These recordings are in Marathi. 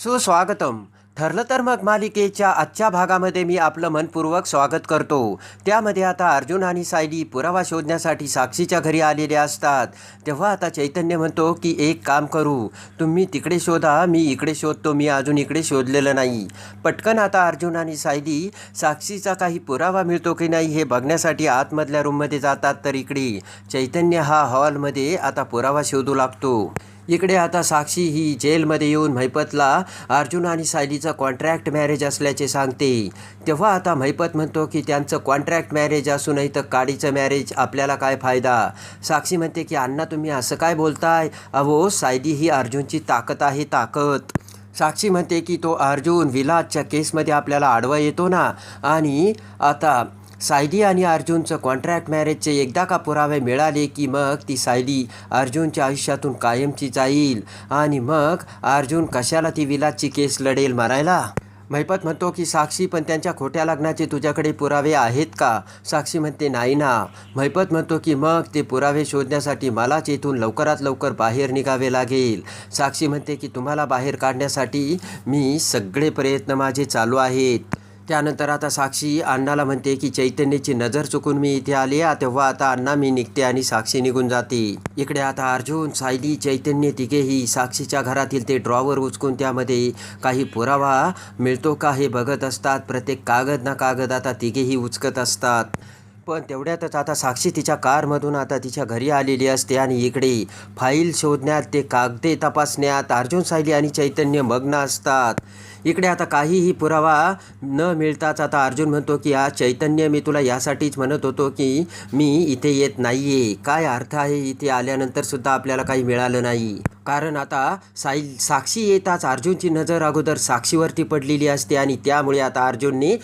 सुस्वागतम. ठरलं तर मग मालिकेच्या आजच्या भागामध्ये मी आपलं मनपूर्वक स्वागत करतो. त्यामध्ये आता अर्जुन आणि सायली पुरावा शोधण्यासाठी साक्षीच्या घरी आलेले असतात. तेव्हा आता चैतन्य म्हणतो की एक काम करू. तुम्ही तिकडे शोधा मी इकडे शोधतो मी अजून इकडे शोधलेलं नाही. पटकन आता अर्जुन आणि सायली साक्षीचा काही पुरावा मिळतो की नाही हे बघण्यासाठी आतमधल्या रूममध्ये जातात तर इकडे. चैतन्य हा हॉलमध्ये आता पुरावा शोधू लागतो. इकडे आता साक्षी ही जेलमध्ये येऊन महिपतला अर्जुन आणि सायलीचं कॉन्ट्रॅक्ट मॅरेज असल्याचे सांगते. तेव्हा आता महिपत म्हणतो की त्यांचं कॉन्ट्रॅक्ट मॅरेज असूनही तर काडीचं मॅरेज आपल्याला काय फायदा? साक्षी म्हणते की अण्णा तुम्ही असं काय बोलताय? अहो सायली ही अर्जुनची ताकद आहे ताकद. साक्षी म्हणते की तो अर्जुन विलाजच्या केसमध्ये आपल्याला आडवा येतो ना? आणि आता सायली आणि अर्जुनचं कॉन्ट्रॅक्ट मॅरेजचे एकदा का पुरावे मिळाले की मग ती सायली अर्जुनच्या आयुष्यातून कायमची जाईल? आणि मग अर्जुन कशाला ती विलासची केस लढेल मारायला? महिपत म्हणतो की साक्षी पण त्यांच्या खोट्या लग्नाचे तुझ्याकडे पुरावे आहेत का? साक्षी म्हणते नाही ना. महिपत म्हणतो की मग ते पुरावे शोधण्यासाठी मलाच येथून लवकरात लवकर बाहेर निघावे लागेल. साक्षी म्हणते की तुम्हाला बाहेर काढण्यासाठी मी सगळे प्रयत्न माझे चालू आहेत. त्यानंतर आता साक्षी अण्णाला म्हणते की चैतन्याची नजर चुकून मी इथे आले तेव्हा आता अण्णा मी निघते आणि साक्षी निघून जाते. इकडे आता अर्जुन सायली चैतन्य तिघेही साक्षीच्या घरातील ते ड्रॉवर उचकून त्यामध्ये काही पुरावा मिळतो का हे बघत असतात. प्रत्येक कागद ना कागद आता तिघेही उचकत असतात. पण तेवढ्यातच आता साक्षी तिच्या कारमधून आता तिच्या घरी आलेली असते आणि इकडे फाईल शोधण्यात ते कागदे तपासण्यात अर्जुन सायली आणि चैतन्य मग्न असतात. इकडे आता काहीही पुरावा न मिळताच आता अर्जुन म्हणतो की आज चैतन्य मी तुला यासाठीच म्हणत होतो की मी इथे येत नाही आहे काय अर्थ आहे इथे आल्यानंतर सुद्धा आपल्याला काही मिळालं नाही? कारण आता साई साक्षी येताच अर्जुनची नजर अगोदर साक्षीवरती पडलेली असते आणि त्यामुळे आता अर्जुनने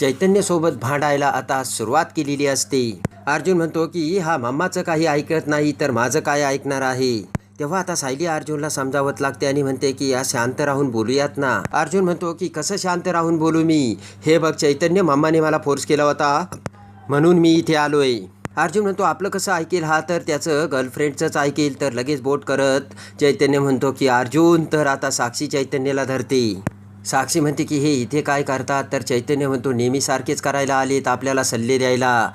चैतन्यसोबत भांडायला आता सुरुवात केलेली असते. अर्जुन म्हणतो की हा मम्माचं काही ऐकत नाही तर माझं काय ऐकणार आहे? तेव्हा आता सायली अर्जुनला समजावत लागते आणि म्हणते की या शांत राहून बोलूयात ना. अर्जुन म्हणतो की कसं शांत राहून बोलू मी? हे बघ चैतन्य मम्माने मला फोर्स केला होता. म्हणून मी इथे आलोय. अर्जुन म्हणतो आपलं कसं ऐकेल हा? तर त्याचं गर्लफ्रेंडचंच ऐकेल तर लगेच बोट करत चैतन्य म्हणतो की अर्जुन तर आता साक्षी चैतन्याला धरते. साक्षी म्हणते की हे इथे काय करतात? तर चैतन्य म्हणतो नेहमीसारखेच करायला आलेत आपल्याला सल्ले द्यायला.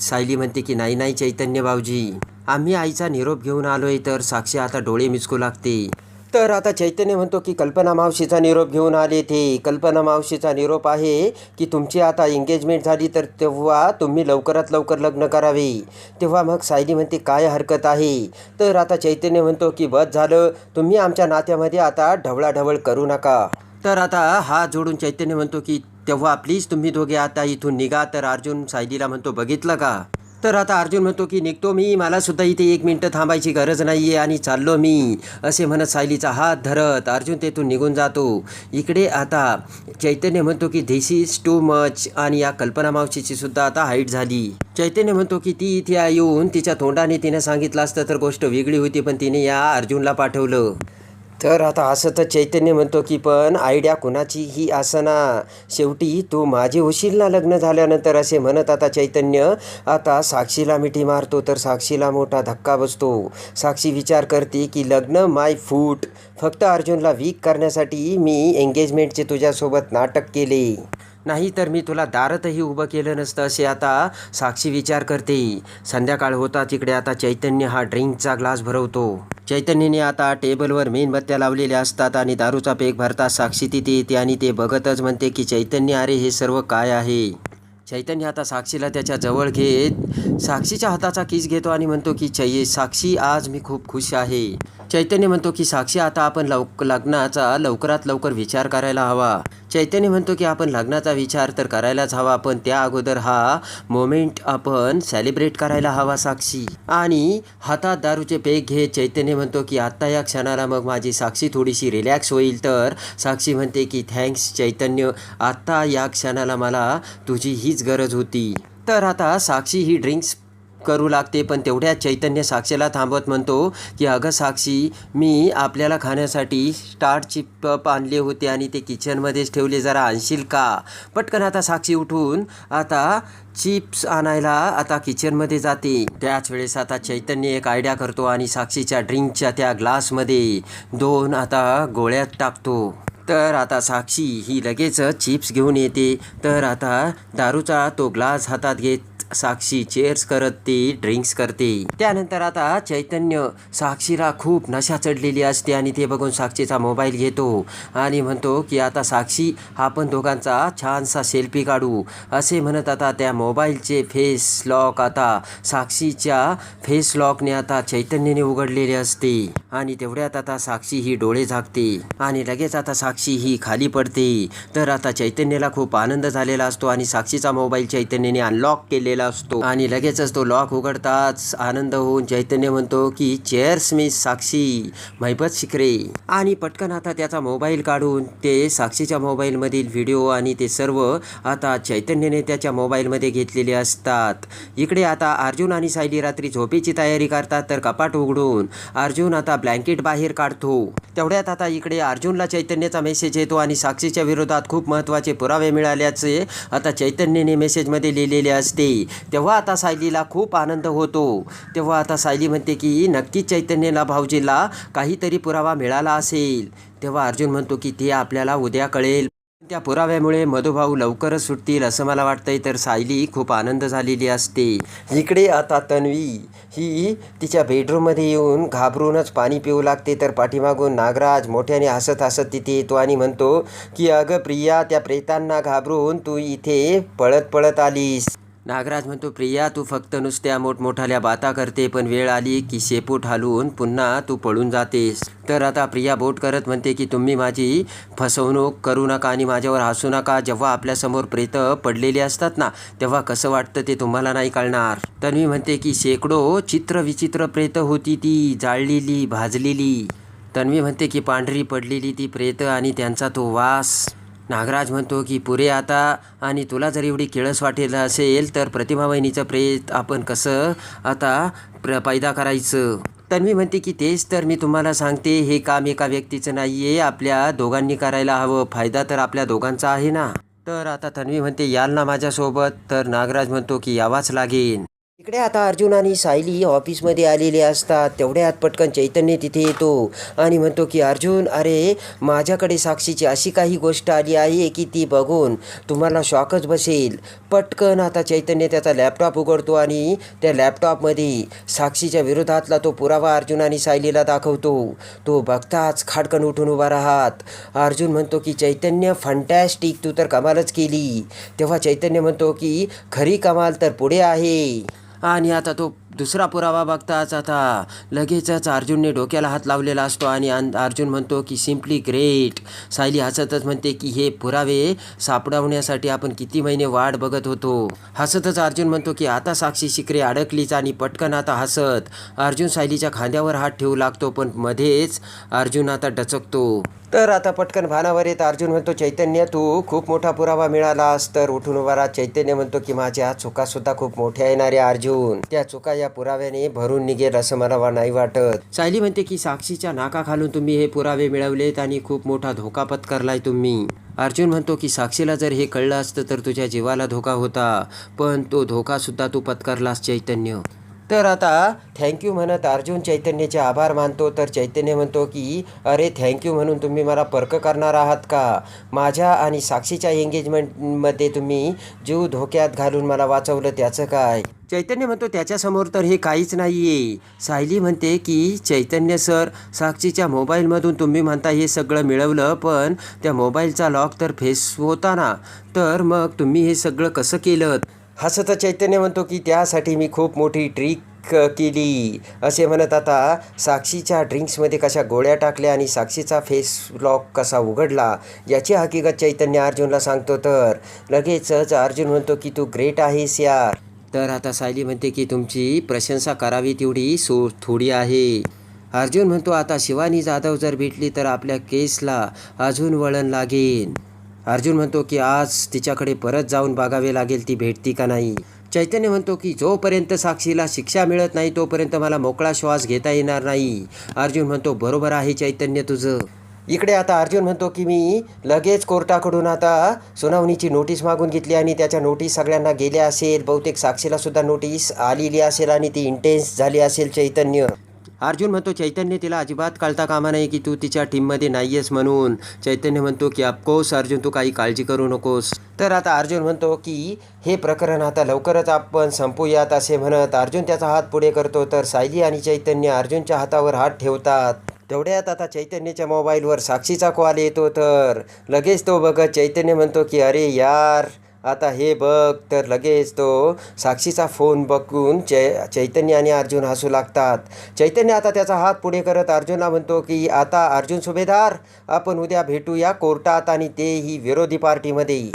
सायली म्हणते की नाही नाही चैतन्य भाऊजी. आम्ही आईचा निरोप घेऊन आलोय तर साक्षी आता डोळे मिचकू लागते. तर आता चैतन्य म्हणतो की कल्पना मावशीचा निरोप घेऊन आले ते. कल्पना मावशीचा निरोप आहे की तुमची आता एंगेजमेंट झाली तर तेव्हा तुम्ही लवकरात लवकर लग्न करावे. तेव्हा मग सायली म्हणते काय हरकत आहे? तर आता चैतन्य म्हणतो की बस झालं. तुम्ही आमच्या नात्यामध्ये आता ढवळाढवळ करू नका. तर आता हा जोडून चैतन्य म्हणतो की तेव्हा प्लीज तुम्ही दोघे आता इथून निघा. तर अर्जुन सायलीला म्हणतो बघितलं का? तर आता अर्जुन म्हणतो की निघतो मी मला सुद्धा इथे एक मिनटं थांबायची गरज नाही आहे आणि चाललो मी असे म्हणत सायलीचा हात धरत अर्जुन तेथून निघून जातो. इकडे आता चैतन्य म्हणतो की धिस इज टू मच आणि या कल्पना मावशीची सुद्धा आता हाईट झाली. चैतन्य म्हणतो की ती इथे येऊन तिच्या तोंडाने तिने सांगितलं असतं तर गोष्ट वेगळी होती पण तिने या अर्जुनला पाठवलं. तर आता असं तर चैतन्य म्हणतो की पण आयडिया कुणाची ही असना. शेवटी तू माझी होशील ना लग्न झाल्यानंतर असे म्हणत आता चैतन्य आता साक्षीला मिठी मारतो तर साक्षीला मोठा धक्का बसतो. साक्षी विचार करते की लग्न माय फूट. फक्त अर्जुनला वीक करण्यासाठी मी एंगेजमेंटचे तुझ्यासोबत नाटक केले. नाही तर मी तुला दारातही उभं केलं नसतं असे आता साक्षी विचार करते. संध्याकाळ होता तिकडे आता चैतन्य हा ड्रिंकचा ग्लास भरवतो. चैतन्यने आता टेबलवर मेणबत्त्या लावलेल्या असतात आणि दारूचा पेक भरता साक्षी तिथे येते आणि ते बघतच म्हणते की चैतन्य अरे हे सर्व काय आहे? चैतन्य आता साक्षीला त्याच्याजवळ घेत साक्षीच्या हाताचा किस घेतो आणि म्हणतो की चै साक्षी आज मी खूप खुश आहे. चैतन्य म्हणतो की साक्षी आता आपण लव लग्नाचा लवकरात लवकर विचार करायला हवा. चैतन्य म्हणतो की आपण लग्नाचा विचार तर करायलाच हवा पण त्या अगोदर हा मोमेंट आपण सेलिब्रेट करायला हवा साक्षी. आणि हातात दारूचे पेक घेत चैतन्य म्हणतो की आत्ता या क्षणाला मग माझी साक्षी थोडीशी रिलॅक्स होईल तर. साक्षी म्हणते की थँक्स चैतन्य. आत्ता या क्षणाला मला तुझी हीच गरज होती. तर आता साक्षी ही ड्रिंक्स करू लागते पण तेवढ्या चैतन्य साक्षीला थांबवत म्हणतो की अगं साक्षी मी आपल्याला खाण्यासाठी स्टार्टची पप आणले होते आणि ते किचनमध्येच ठेवले. जरा आणशील का? पटकन आता साक्षी उठून आता चिप्स आणायला आता किचनमध्ये जाते. त्याच वेळेस आता चैतन्य एक आयडिया करतो आणि साक्षीच्या ड्रिंकच्या त्या ग्लासमध्ये दोन आता गोळ्यात टाकतो. तर आता साक्षी ही लगेच चिप्स घेऊन येते. तर आता दारूचा तो ग्लास हातात घेत साक्षी चेअर्स करत ती ड्रिंक्स करते. त्यानंतर आता चैतन्य साक्षीला खूप नशा चढलेली असते आणि ते बघून साक्षीचा मोबाईल घेतो आणि म्हणतो की आता साक्षी आपण दोघांचा छानसा सेल्फी काढू. असे म्हणत आता त्या मोबाईलचे फेस लॉक आता साक्षीच्या फेस लॉकने आता चैतन्यने उघडलेले असते. आणि तेवढ्यात आता साक्षी ही डोळे झाकते आणि लगेच आता साक्षी ही खाली पडते. तर आता चैतन्याला खूप आनंद झालेला असतो आणि साक्षीचा मोबाईल चैतन्याने अनलॉक केलेला असतो. आणि लगेचच तो लॉक उघडताच आनंद होऊन चैतन्य म्हणतो की चेअर्स मी साक्षी महिपत शिकरे आणि पटकन आता त्याचा मोबाईल काढून ते साक्षीच्या मोबाईलमधील व्हिडिओ आणि ते सर्व आता चैतन्याने त्याच्या मोबाईलमध्ये घेतलेले असतात. इकडे आता अर्जुन आणि सायली रात्री झोपेची तयारी करतात तर कपाट उघडून अर्जुन आता ब्लँकेट बाहेर काढतो. तेवढ्यात आता इकडे अर्जुनला चैतन्याचा मेसेज येतो आणि साक्षीच्या विरोधात खूप महत्त्वाचे पुरावे मिळाल्याचे आता चैतन्यने मेसेजमध्ये लिहिलेले असते. तेव्हा आता सायलीला खूप आनंद होतो. तेव्हा आता सायली म्हणते की नक्कीच चैतन्यला भाऊजीला काहीतरी पुरावा मिळाला असेल. तेव्हा अर्जुन म्हणतो की ते आपल्याला उद्या कळेल. त्या पुराव्यामुळे मधुभाऊ लवकरच सुटतील असं मला वाटतंय तर सायली खूप आनंद झालेली असते. इकडे आता तन्वी ही तिच्या बेडरूममध्ये येऊन घाबरूनच पाणी पिऊ लागते तर पाठीमागून नागराज मोठ्याने हसत हसत तिथे येतो आणि म्हणतो की अगं प्रिया त्या प्रेतांना घाबरून तू इथे पळत पळत आलीस. नागराज म्हणतो प्रिया तू फक्त नुसत्या मोठमोठाल्या बाता करते पण वेळ आली की शेपूट हलवून पुन्हा तू पळून जातेस. तर आता प्रिया बोट करत म्हणते की तुम्ही माझी फसवणूक करू नका आणि माझ्यावर हसू नका. जेव्हा आपल्यासमोर प्रेत पडलेली असतात ना तेव्हा कसं वाटतं ते तुम्हाला नाही कळणार. तन्वी म्हणते की शेकडो चित्र विचित्र प्रेत होती ती जाळलेली भाजलेली. तन्वी म्हणते की पांढरी पडलेली ती प्रेत आणि त्यांचा तो वास. नागराज म्हणतो की पुरे आता आणि तुला जर एवढी किळस वाटेल असेल तर प्रतिमा वहिनीचं प्रेत आपण कसं आता प्र पैदा करायचं? तन्वी म्हणते की तेच तर मी तुम्हाला सांगते हे काम एका व्यक्तीचं नाही आहे आपल्या दोघांनी करायला हवं. फायदा तर आपल्या दोघांचा आहे ना? तर आता तन्वी म्हणते याल ना माझ्यासोबत. तर नागराज म्हणतो की यावाच लागेल इकडे आता अर्जुन आणि सायली ऑफिसमध्ये आलेले असतात. तेवढ्यात पटकन चैतन्य तिथे येतो आणि म्हणतो की अर्जुन अरे माझ्याकडे साक्षीची अशी काही गोष्ट आली आहे की ती बघून तुम्हाला शॉकच बसेल. पटकन आता चैतन्य त्याचा लॅपटॉप उघडतो आणि त्या लॅपटॉपमध्ये साक्षीच्या विरोधातला तो पुरावा अर्जुन आणि सायलीला दाखवतो. तो बघताच खाडकन उठून उभा राहात. अर्जुन म्हणतो की चैतन्य फंटॅस्टिक तू तर कमालच केली. तेव्हा चैतन्य म्हणतो की खरी कमाल तर पुढे आहे. आणि आता तो दुसरा पुरावा बघताच आता. लगेचच अर्जुनने डोक्याला हात लावलेला असतो आणि अन- अर्जुन म्हणतो की सिम्पली ग्रेट. सायली हसतच म्हणते की हे पुरावे सापडवण्यासाठी आपण किती महिने वाट बघत होतो. हसतच अर्जुन म्हणतो की आता साक्षी शिकरे अडकलीच आणि पटकन आता हसत. अर्जुन सायलीच्या खांद्यावर हात ठेवू लागतो पण मध्येच अर्जुन आता डचकतो तर आता पटकन भानावर येत अर्जुन म्हणतो चैतन्य तू खूप मोठा पुरावा मिळालास. तर उठून उभारा चैतन्य म्हणतो की माझ्या चुका सुद्धा खूप मोठ्या येणारे अर्जुन. त्या चुका या पुराव्याने भरून निघेल असं मला वा- नाही वाटत. सायली म्हणते की साक्षीच्या नाका खालून तुम्ही हे पुरावे मिळवलेत आणि खूप मोठा धोका पत्करलाय तुम्ही. अर्जुन म्हणतो की साक्षीला जर हे कळलं असतं तर तुझ्या जीवाला धोका होता पण तो धोका सुद्धा तू पत्करलास चैतन्य. तर आता थँक्यू म्हणत अर्जुन चैतन्याचे आभार मानतो. तर चैतन्य म्हणतो की अरे थँक्यू म्हणून तुम्ही मला पर्क करणार आहात का? माझ्या आणि साक्षीच्या एंगेजमेंटमध्ये तुम्ही जीव धोक्यात घालून मला वाचवलं त्याचं काय? चैतन्य म्हणतो त्याच्यासमोर तर हे काहीच नाही आहे सायली म्हणते की चैतन्य सर साक्षीच्या मोबाईलमधून तुम्ही म्हणता हे सगळं मिळवलं पण त्या मोबाईलचा लॉक तर फेस होता ना. तर मग तुम्ही हे सगळं कसं केलं हसत चैतन्य म्हणतो की त्यासाठी मी खूप मोठी ट्रिक केली. असे म्हणत आता साक्षीच्या ड्रिंक्समध्ये कशा गोळ्या टाकल्या आणि साक्षीचा फेस लॉक कसा उघडला याची हकीकत चैतन्य अर्जुनला सांगतो तर. लगेचच अर्जुन म्हणतो की तू ग्रेट आहेस यार. तर आता सायली म्हणते की तुमची प्रशंसा करावी तेवढी सो थोडी आहे. अर्जुन म्हणतो आता शिवानी जाधव जर भेटली तर आपल्या केसला अजून वळण लागेल. अर्जुन म्हणतो की आज तिच्याकडे परत जाऊन बघावे लागेल ती भेटती का नाही? चैतन्य म्हणतो की जोपर्यंत साक्षीला शिक्षा मिळत नाही तोपर्यंत मला मोकळा श्वास घेता येणार नाही. अर्जुन म्हणतो बरोबर आहे चैतन्य तुझं. इकडे आता अर्जुन म्हणतो की मी लगेच कोर्टाकडून आता सुनावणीची नोटीस मागून घेतली आणि त्याच्या नोटीस सगळ्यांना गेल्या असेल. बहुतेक साक्षीलासुद्धा नोटीस आलेली असेल आणि ती इंटेन्स झाली असेल चैतन्य. अर्जुन म्हणतो चैतन्य तिला अजिबात कळता कामा नाही की तू तिच्या टीममध्ये नाही आहेस म्हणून. चैतन्य म्हणतो की अफकोर्स अर्जुन तू काही काळजी करू नकोस. तर आता अर्जुन म्हणतो की हे प्रकरण आता लवकरच आपण संपूयात असे म्हणत अर्जुन त्याचा हात पुढे करतो. तर सायली आणि चैतन्य अर्जुनच्या हातावर हात ठेवतात. तेवढ्यात आता चैतन्याच्या मोबाईलवर साक्षीचा कॉल येतो तर लगेच तो बघत चैतन्य म्हणतो की अरे यार आता हे बघ. तर लगेच तो साक्षीचा फोन बघून चै चैतन्य आणि अर्जुन हसू लागतात. चैतन्य आता त्याचा हात पुढे करत अर्जुनला म्हणतो की आता अर्जुन सुभेदार आपण उद्या भेटूया कोर्टात आणि तेही विरोधी पार्टीमध्ये.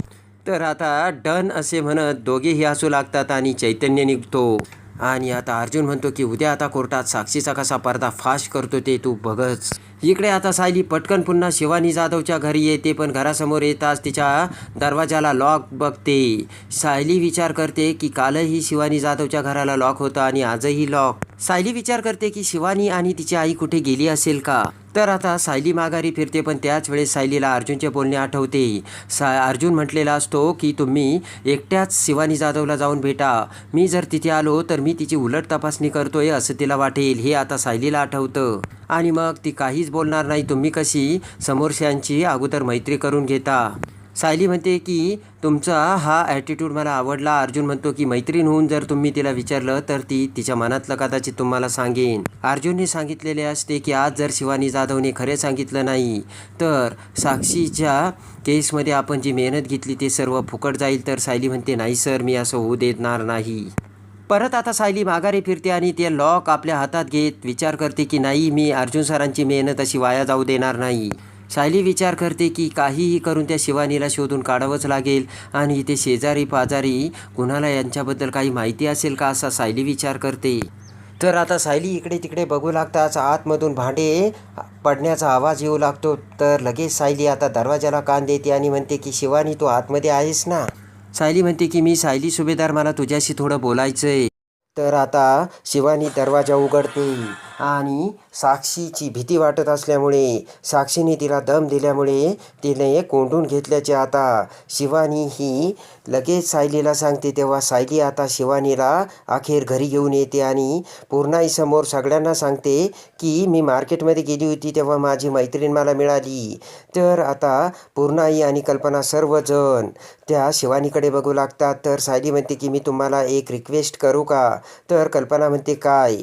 तर आता डन असे म्हणत दोघेही हसू लागतात आणि चैतन्य निघतो. आणि आता अर्जुन म्हणतो की उद्या आता कोर्टात साक्षीचा कसा पर्दा फाश करतो ते तू बघच. इकडे आता सायली पटकन पुन्हा शिवानी जाधवच्या घरी येते पण घरासमोर येताच तिच्या दरवाजाला लॉक बघते. सायली विचार करते की कालही शिवानी जाधवच्या घराला लॉक होतं आणि आजही लॉक सायली विचार करते की शिवानी आणि तिची आई कुठे गेली असेल का? तर आता सायली माघारी फिरते पण त्याच वेळेस सायलीला अर्जुनचे बोलणे आठवते. सा अर्जुन म्हटलेला असतो की तुम्ही एकट्याच शिवानी जाधवला जाऊन भेटा. मी जर तिथे आलो तर मी तिची उलट तपासणी करतोय असं तिला वाटेल. हे आता सायलीला आठवतं. आणि मग ती काहीच बोलणार नाही. तुम्ही कशी समोरश्यांची अगोदर मैत्री करून घेता? सायली म्हणते की तुमचा हा ॲटिट्यूड मला आवडला. अर्जुन म्हणतो की मैत्रीण होऊन जर तुम्ही तिला विचारलं तर ती तिच्या मनातलं कदाचित तुम्हाला सांगेन. अर्जुनने सांगितलेले असते की आज जर शिवानी जाधवने खरे सांगितलं नाही तर साक्षीच्या केसमध्ये आपण जी मेहनत घेतली ते सर्व फुकट जाईल. तर सायली म्हणते नाही सर मी असं होऊ देणार नाही. परत आता सायली माघारी फिरते आणि ते लॉक आपल्या हातात घेत विचार करते की नाही मी अर्जुन सरांची मेहनत अशी वाया जाऊ देणार नाही. सायली विचार करते की काहीही करून त्या शिवानीला शोधून काढावंच लागेल. आणि इथे शेजारी पाजारी कुणाला यांच्याबद्दल काही माहिती असेल का असा सायली विचार करते. तर आता सायली इकडे तिकडे बघू लागताच आतमधून भांडे पडण्याचा आवाज येऊ लागतो. तर लगेच सायली आता दरवाजाला कान देते आणि म्हणते की शिवानी तू आतमध्ये आहेस ना? सायली म्हणते की मी सायली सुभेदार मला तुझ्याशी थोडं बोलायचं आहे तर आता शिवानी दरवाजा उघडते. आणि साक्षीची भीती वाटत असल्यामुळे साक्षीने तिला दम दिल्यामुळे तिने कोंडून घेतल्याचे आता शिवानी ही लगेच सायलीला सांगते. तेव्हा सायली आता शिवानीला अखेर घरी घेऊन येते आणि पूर्णाईसमोर सगळ्यांना सांगते की मी मार्केटमध्ये गेली होती तेव्हा माझी मैत्रीण मला मिळाली. तर आता पूर्णाई आणि कल्पना सर्वजण त्या शिवानीकडे बघू लागतात. तर सायली म्हणते की मी तुम्हाला एक रिक्वेस्ट करू का? तर कल्पना म्हणते काय?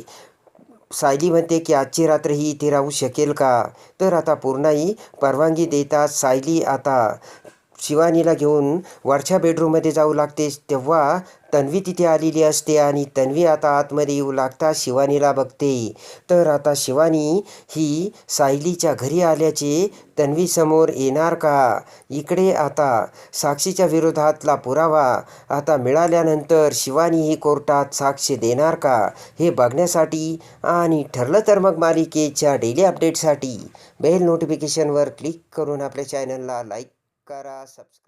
सायली म्हणते की आजची रात्र ही इथे राहू शकेल का? तर आता पूर्णाही परवानगी देतात सायली आता शिवानीला घेऊन वरच्या बेडरूममध्ये जाऊ लागते. तेव्हा तन्वी तिथे आलेली असते आणि तन्वी आता आतमध्ये येऊ लागता शिवानीला बघते. तर आता शिवानी ही सायलीच्या घरी आल्याचे तन्वीसमोर येणार का? इकडे आता साक्षीच्या विरोधातला पुरावा आता मिळाल्यानंतर शिवानी ही कोर्टात साक्ष देणार का? हे बघण्यासाठी आणि ठरलं तर मग मालिकेच्या डेली अपडेटसाठी बेल नोटिफिकेशनवर क्लिक करून आपल्या चॅनलला लाईक करा सबस्क्राईब